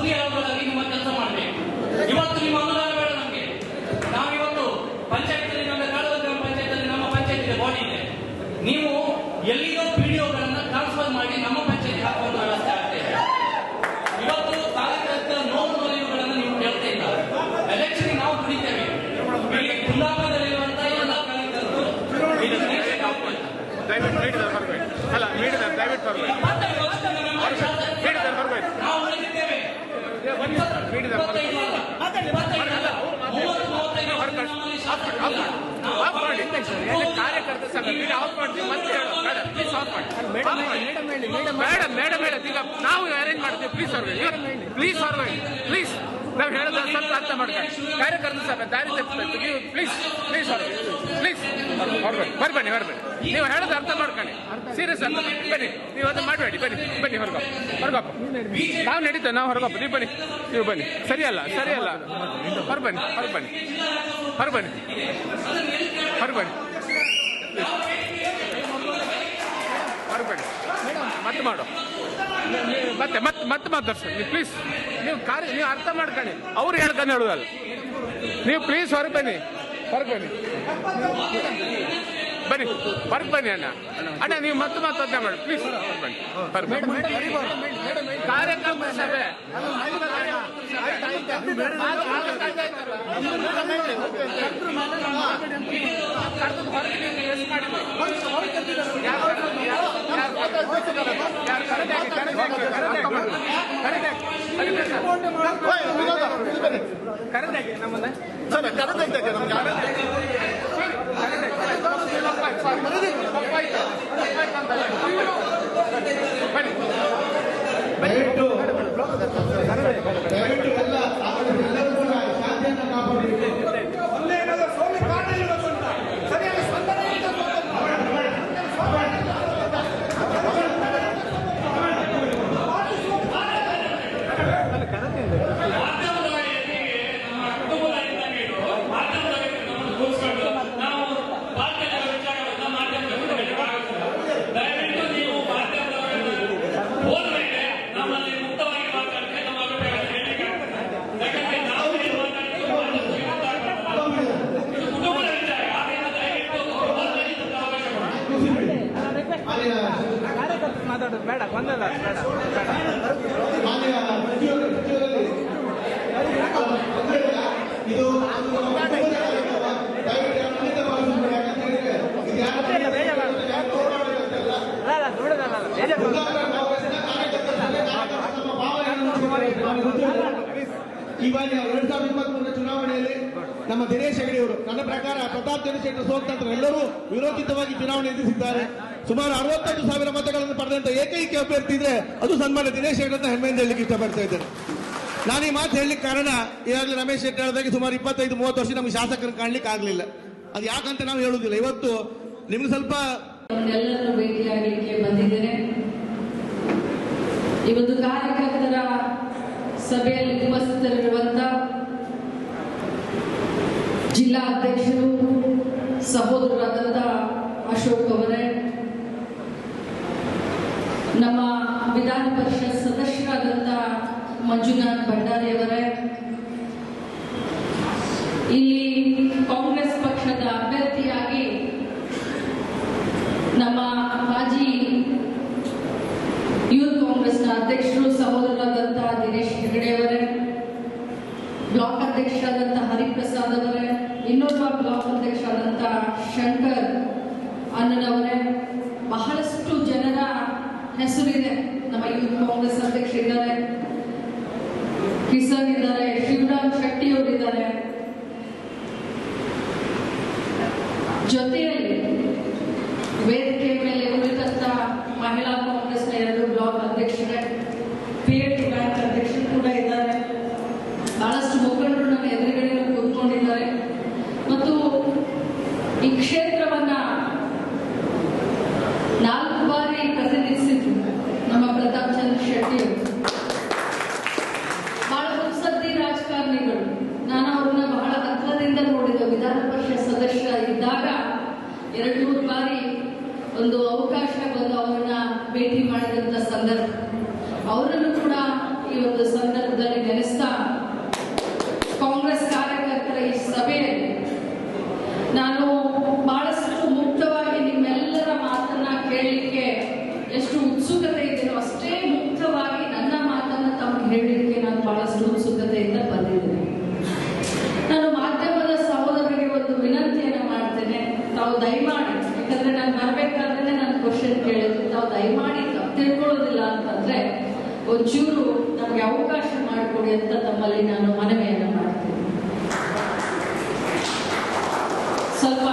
ಕೂಲಿ ಆಳದಲ್ಲಿ ನಿಮ್ಮ ಕೆಲಸ ಮಾಡಬೇಕು. ಇವತ್ತು ನಿಮ್ಮ ಅನುದಾನ ಬೇಡ ನಮಗೆ. ನಾವಿವತ್ತು ಪಂಚಾಯತ್ ನಮ್ಮ ಕಾಳುವ ಗ್ರಾಮ ಪಂಚಾಯತ್ ನಮ್ಮ ಪಂಚಾಯತ್ ಬಾಡಿ ಇದೆ. ನೀವು ಎಲ್ಲಿಯೋ ವಿಡಿಯೋಗಳನ್ನ ಟ್ರಾನ್ಸ್ಫರ್ ಮಾಡಿ ನಮ್ಮ ಪಂಚಾಯತ್ ಹಾಕುವಂತ ವ್ಯವಸ್ಥೆ ಆಗ್ತಾ ಇವತ್ತು ತಾಲೂಕು ನೋವು ನೊರೆಯುವುಗಳನ್ನು ನೀವು ಕೇಳ್ತಾ ಇಲ್ಲ. ಎಲೆಕ್ಷನ್ ನಾವು ಕುಡಿತೇವೆ ಇಲ್ಲಿ ಕುಂದಾಪುರದಲ್ಲಿರುವಂತಹ ಎಲ್ಲ ಕಾರ್ಯಕರ್ತರು ಅಲ್ಲ ದಯವಿಟ್ಟು ಮೇಡಮ್ ಮೇಡಮ್ ಹೇಳಿ ಮೇಡಮ್ ಮೇಡಮ್ ಮೇಡಮ್ ಹೇಳೋದು ಈಗ ನಾವು ಅರೇಂಜ್ ಮಾಡ್ತೀವಿ ಪ್ಲೀಸ್ ಅವ್ರಿಗೆ ಪ್ಲೀಸ್ ಅವ್ರಿಗೆ ಪ್ಲೀಸ್ ನಾವು ಹೇಳೋದು ಸ್ವಲ್ಪ ಅರ್ಥ ಮಾಡ್ಕೊಳ್ಳಿ ಕಾರ್ಯಕರ್ತ ಸರ್ ದಾರಿ ತಪ್ಪಿಸ್ಬೇಕು ನೀವು ಪ್ಲೀಸ್ ಪ್ಲೀಸ್ ಅವ್ರಿಗೆ ಪ್ಲೀಸ್ ಹೊರಬೇಡಿ ಬರ್ಬನ್ನಿ ಹೊರಬೇಡಿ ನೀವು ಹೇಳೋದು ಅರ್ಥ ಮಾಡ್ಕೊಳ್ಳಿ ಸೀರಿಯಸ್ ಅಂತ. ಬನ್ನಿ ನೀವು ಅದನ್ನ ಮಾಡಬೇಡಿ ಬನ್ನಿ ಬನ್ನಿ ಹೊರಗಪ್ಪ ಹೊರಗಪ್ಪ ನಾವು ನಡೀತೇವೆ ನಾವು ಹೊರಗಪ್ಪ ನೀವು ಬನ್ನಿ ನೀವು ಬನ್ನಿ ಸರಿಯಲ್ಲ ಸರಿಯಲ್ಲ ಹೊರಬನ್ನಿ ಹೊರಬನ್ನಿ ಹೊರಬನ್ನಿ ಹೊರಬನ್ನಿ ಹೊರಬೇಡಿ ಮತ್ತೆ ಮಾಡು. ಮತ್ತೆ ಮತ್ತೆ ಮತ್ತೆ ಮಾತಾಡ್ಸಿ. ನೀವು ಪ್ಲೀಸ್ ನೀವು ಕಾರ್ಯ ನೀವು ಅರ್ಥ ಮಾಡ್ಕೊಳ್ಳಿ. ಅವ್ರು ಹೇಳ್ಕೊಂಡು ಹೇಳೋದಲ್ಲ ನೀವು ಪ್ಲೀಸ್ ಹೊರಗೆ ಬನ್ನಿ. ಹೊರಗೆ ಬನ್ನಿ. ಬನ್ನಿ. ಹೊರಗೆ ಬನ್ನಿ ಅಣ್ಣ. ಅಣ್ಣ ನೀವು ಮತ್ತೆ ಮಾತಾಡ್ತಾ ಮಾಡಿ. ಪ್ಲೀಸ್ ಬನ್ನಿ. ಕಾರ್ಯಕ್ರಮ ಸಭೆ. ಕರ್ದು ಹೊರಗೆ ನೀವು ಎಷ್ಟು ಮಾಡಿದ್ರಿ? ಕರೆದಾಗಿ ನಮ್ಮನ್ನ ಸರ್ ಕರೆದೈತೆ ನಮ್ಗೆ ದಯವಿಟ್ಟು ಎಲ್ಲ ಎಲ್ಲರೂ ಕೂಡ ಶಾಂತಿಯನ್ನು ಕಾಪಾಡಬೇಕು ದಯವಿಟ್ಟು ನೀವು ಮಾಧ್ಯಮದವರನ್ನು ಹೋದ್ಮೇಲೆ ನಮ್ಮಲ್ಲಿ ಮುಕ್ತವಾಗಿ ಮಾತಾಡ್ತಾರೆ ನಮ್ಮ ಅಭಿಪ್ರಾಯವನ್ನು ಹೇಳಿಕೆ ಯಾಕಂದ್ರೆ ನಾವು ಏನು ಮಾತಾಡ್ತೀವಿ ಮಾಧ್ಯಮಕ್ಕೆ ಗೊತ್ತಾಗ್ತದೆ. ಇದು ಕುಟುಂಬದ ವಿಚಾರ ಆದ್ದರಿಂದ ದಯವಿಟ್ಟು ಮಾತಾಡಿದ್ದಕ್ಕೆ ಅವಕಾಶ ಕೊಡಿ ಕಾರ್ಯಕರ್ತರು ಮಾತಾಡೋದು ಬೇಡ ಗೊಂದಲ ಬೇಡ ಬೇಡ ಮಾನ್ಯ ಸಚಿವರು ಸಚಿವರಲ್ಲಿ ಇದು ಒಂದು ನಮ್ಮ ಕುಟುಂಬದ ಕಾರ್ಯಕ್ರಮ. ದಯವಿಟ್ಟು ಯಾರು ಖಂಡಿತ ಭಾವಿಸಬೇಡಿ. ಯಾಕಂತ ಹೇಳಿದ್ರೆ ಇದು ಯಾರ ಇಲ್ಲ, ಬೇಜಾರು. ಯಾರು ಹೋರಾಡೋದಂತಲ್ಲ. ಅಲ್ಲ ನೋಡೋದಲ್ಲ ಬೇಜಾರು ಮುಖಾಂತರ ಕಾಂಗ್ರೆಸ್ಸಿನ ಕಾರ್ಯಕರ್ತರ ಸಭೆ, ಕಾರ್ಯಕರ್ತರ ನಮ್ಮ ಬೇಡ, ಬಂದಲ್ಲ ಗೊತ್ತಿದೆ. ಈ ಬಾರಿ ಎರಡ್ ಸಾವಿರದ ಇಪ್ಪತ್ಮೂರರ ಚುನಾವಣೆಯಲ್ಲಿ ನಮ್ಮ ದಿನೇಶ್ ಹೆಗಡೆ ಅವರು ನನ್ನ ಪ್ರಕಾರ ಪ್ರತಾಪ್ ಚಂದ್ರಶೇಖರ್ ಸೋತ ನಂತರ ಎಲ್ಲರೂ ವಿರೋಚಿತವಾಗಿ ಚುನಾವಣೆ ಎದುರಿಸಿದ್ದಾರೆ ಸುಮಾರು ಅರವತ್ತೈದು ಸಾವಿರ ಮತಗಳನ್ನು ಪಡೆದಂತ ಏಕೈಕ ಅಭ್ಯರ್ಥಿ ಇದ್ರೆ ಅದು ಸನ್ಮಾನ್ಯ ದಿನೇಶ್ ಅಂತ ಹೆಮ್ಮೆಯಿಂದ ಹೇಳಲಿಕ್ಕೆ ಇಷ್ಟಪಡ್ತಾ ಇದ್ದೇನೆ. ನಾನು ಈ ಮಾತು ಹೇಳಲಿಕ್ಕೆ ಕಾರಣ ಈಗಾಗಲೇ ರಮೇಶ್ ಶೆಟ್ಟಿ ಹೇಳಿದಾಗೆ ಸುಮಾರು ಇಪ್ಪತ್ತೈದು, ಮೂವತ್ತು ವರ್ಷ ನಮಗೆ ಶಾಸಕರನ್ನು ಕಾಣ್ಲಿಕ್ಕೆ ಆಗಲಿಲ್ಲ. ಅದು ಯಾಕಂತ ನಾವು ಹೇಳುದಿಲ್ಲ ಇವತ್ತು ನಿಮ್ಗೆ ಸ್ವಲ್ಪ ಭೇಟಿಯಾಗಲಿಕ್ಕೆ ಬಂದಿದ್ದೇನೆ. ಈ ಒಂದು ಕಾರ್ಯಕರ್ತರ ಸಭೆಯಲ್ಲಿ ಉಪಸ್ಥಿತರಿರುವಂತ ಮಂಜುನಾಥ್ ಭಂಡಾರಿಯವರೇ, ಇಲ್ಲಿ ಕಾಂಗ್ರೆಸ್ ಪಕ್ಷದ ಅಭ್ಯರ್ಥಿಯಾಗಿ ನಮ್ಮ ಮಾಜಿ ಯೂತ್ ಕಾಂಗ್ರೆಸ್ನ ಅಧ್ಯಕ್ಷರು ಸಹೋದರರಾದಂತಹ ದಿನೇಶ್ ಹೆಗಡೆ ಅವರೇ ಬ್ಲಾಕ್ ಅಧ್ಯಕ್ಷರಾದಂತಹ ಹರಿಪ್ರಸಾದ್ ಅವರೇ, ಇನ್ನೊಬ್ಬ ಬ್ಲಾಕ್ ಅಧ್ಯಕ್ಷರಾದಂತಹ ಶಂಕರ್ ಅನ್ನನವರೇ ಬಹಳಷ್ಟು ಜನರ ಹೆಸರಿದೆ ನಮ್ಮ ಯೂತ್ ಕಾಂಗ್ರೆಸ್ ಅಧ್ಯಕ್ಷ ಇದ್ದಾರೆ. ಕಿಸನ್ ಇದ್ದಾರೆ ಶಿವರಾಮ್ ಶೆಟ್ಟಿ ಅವರಿದ್ದಾರೆ ಜೊತೆಯಲ್ಲಿ ಎರಡು ಮೂರು ಬಾರಿ ಒಂದು ಅವಕಾಶ ಬಂದು ಅವರನ್ನ ಭೇಟಿ ಮಾಡಿದಂತ ಸಂದರ್ಭ. ಅವರನ್ನು ಕೂಡ ಈ ಒಂದು ಸಂದರ್ಭದಲ್ಲಿ ನೆನೆಸ್ತಾ ಕಾಂಗ್ರೆಸ್ ಕಾರ್ಯಕರ್ತರ ಈ ಸಭೆಯಲ್ಲಿ ನಾನು ಬಹಳಷ್ಟು ಮುಕ್ತವಾಗಿ ನಿಮ್ಮೆಲ್ಲರ ಮಾತನ್ನ ಕೇಳಲಿಕ್ಕೆ ಎಷ್ಟು ಉತ್ಸುಕತೆ ಇದೆಯೋ ಅಷ್ಟೇ ಮುಕ್ತವಾಗಿ ನನ್ನ ಮಾತನ್ನ ತಮಗೆ ಹೇಳಲಿಕ್ಕೆ ನಾನು ಬಹಳಷ್ಟು ಉತ್ಸುಕತೆಯಿಂದ ಬಂದಿದ್ದೇನೆ. ದಯಮಾಡಿ ತಿಳ್ಕೊಳ್ಳೋದಿಲ್ಲ ಅಂತಂದ್ರೆ ಒಂಚೂರು ನಮಗೆ ಅವಕಾಶ ಮಾಡಿಕೊಡಿ ಅಂತ ತಮ್ಮಲ್ಲಿ ನಾನು ಮನವಿಯನ್ನು ಮಾಡ್ತೀನಿ. ಸ್ವಲ್ಪ